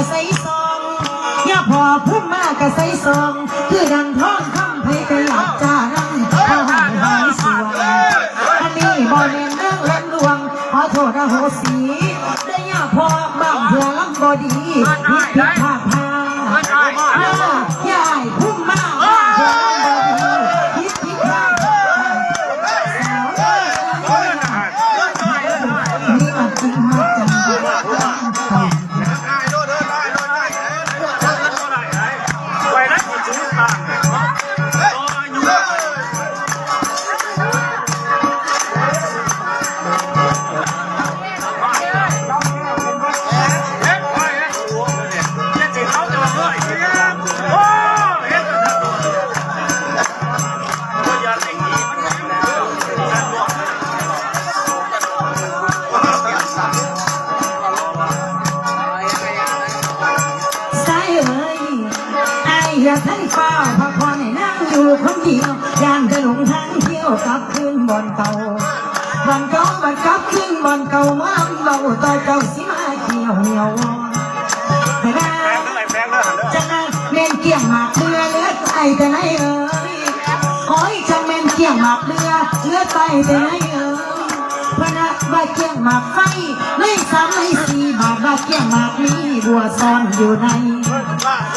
ะใส่ซองอย่าพอพุ่มมากะใส่ซอง คือดังท้องคำให้ไปหลับจานั่งพอหายหายสวงอันนี้บ่แม่นเรื่องเล่นลวงขอโทษนะโหสีได้อย่าพอบางเถื่อลำบอดีผิดผิดพลาดพลาด นั่งอยู่คนเดียวย่านจะหลงทางเที่ยวกลับคืนบอนเก่าบอนเก่าบอนกลับคืนบอนเก่ามาเบาต่อเจ้าสิมาเที่ยวเหนียวแต่ว่จะนั่งเม่นเกี่ยงหมากเรือเลือดไอแต่ไหนเอ้ยขอให้จังเม่นเกี่ยงหมากเรือเลือดไปแต่ไหนเอ้ยพระบาเกี่ยงหมากไฟไม่สามไม่สี่บาทบาเกี่ยงหมากนี้บัวซ่อนอยู่ใน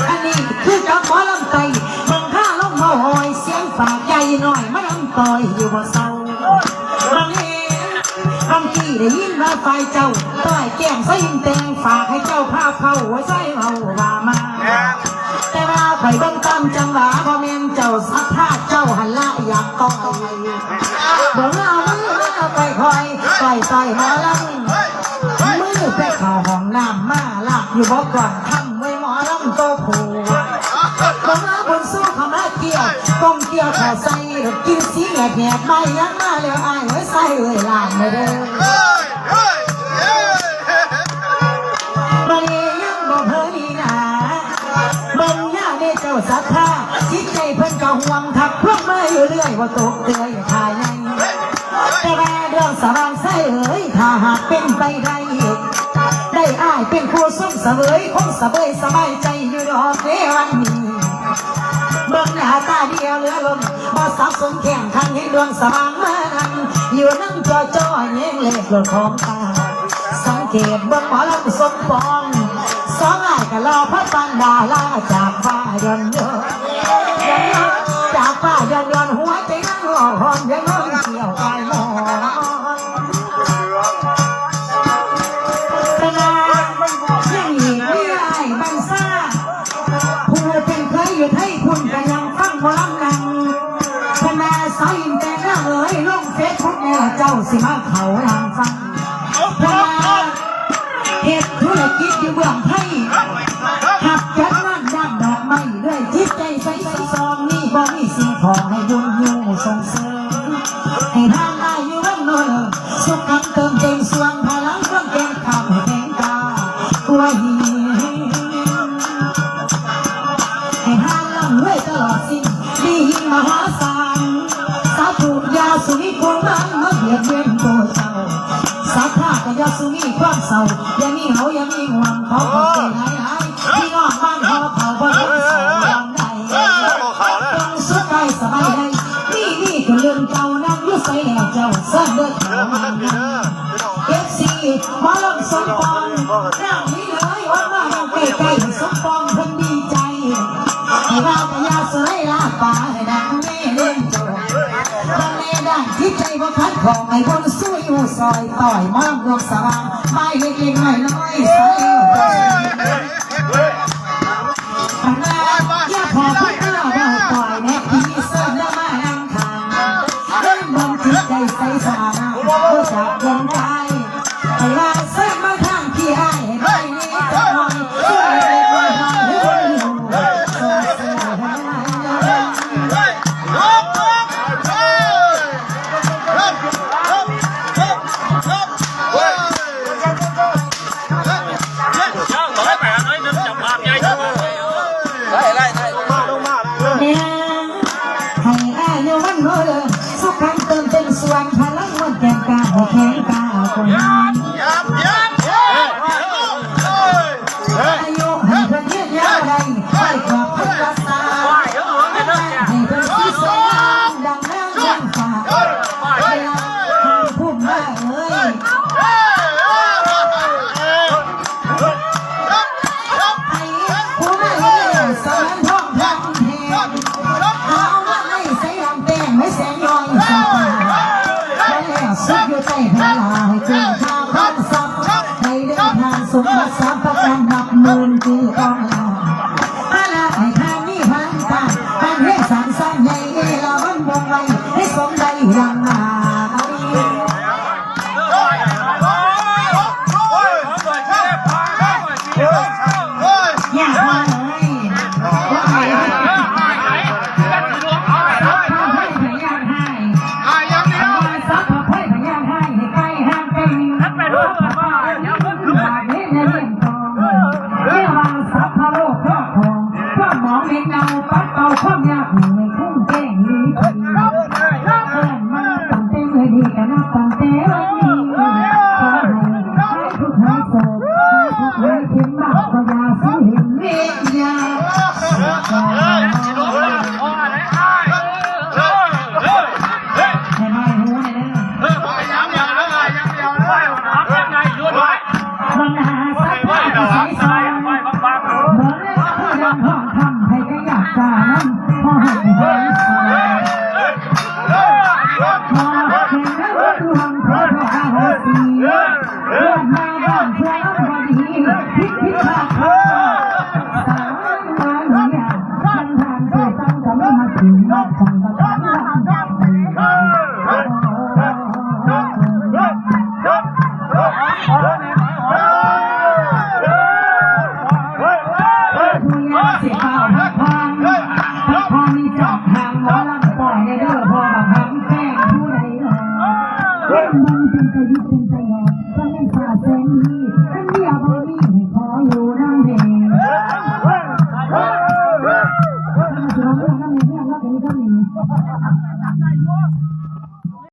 อันนี้คือกับหมอลำไต สากใจหน่อยมาลำต่อยอยู่บ่เศร้าบางเอบางทีได้ยินว่าไฟเจ้าต้อยแก้มใส่ยินแตงฝากให้เจ้าภาพเข้าหัวใจเอาว่ามา แต่ว่าข่อยเบิ่งตามจังหวะบ่แม่นเจ้าสัทธาเจ้าหันละอยากต่อยเบิ่งเอามือมาไปคอยต่อยต่อยหมอลำมือไปเข้าห้องน้ำมาลากอยู่บ่ก่อนทำ เกี่ยวก้มเกี่ยวขอใส่กินสีแหลกแหกไม่ยังมาแล้วอายไว้ใส่เอ้ยลามเด้อบัดนี้ยังบ่เพิ่นีนาคิด้เจ้าศรัทธาจิตใจเพิ่นก็ห่วงทักพวกมาอยู่เรื่อยว่าตกเตยทายยังแต่ว่าเรื่องสว่างใสเอ๋ยถ้าหากเป็นไปได้ได้อ้ายเป็นผู้ทรงเสวยคงสบายสบายใจอยู่ดอกเด เดียวเหลือลมบ่สับสนแข่งทางให้ดวงสว่างมานันอยู่นั่งจอจอเย็งเล็กรถของตาสังเกตเบิ่งหมอลำสมปองสองอ้ายก็รอพระปันดาลาจากฟ้าย้อนย้อนจากฟ้าย้อนย้อนหัวใจนั่งรอหอมยัง สิมาเขาลางฟังคณะเหตุธุรกิจอยู่เบื้องไทยหักจัดงานด้านดอกไม้ด้วยจิตใจใสใสซองนี่บ่มีสิ่งของให้บุญยูส่งเสริมให้ทางอายุวันโนนสุขคำเติมเต็มสวงพลังเครื่องแกงคำให้แข็งกากล้วย อย่าสุนีความเศร้าอย่ามีเหาอย่ามีห่วงเขาขอเกณ ใจบ่คัดของให้บนสู้อยู่ซอยต่อยมากดวงสว่างไม่เล็กๆน้อยๆใส่ Nara ไม่เก่าปักเป่าความยาไม่คุ้มแก้งนี้เพื่อนมาตั้งแต่เม่ดีกัตั้งแต่วันนี้ขอให้หายทุกข์หายโศกหายทุกข์หายเข็มบ้าสู้นเลี้ย Vamos,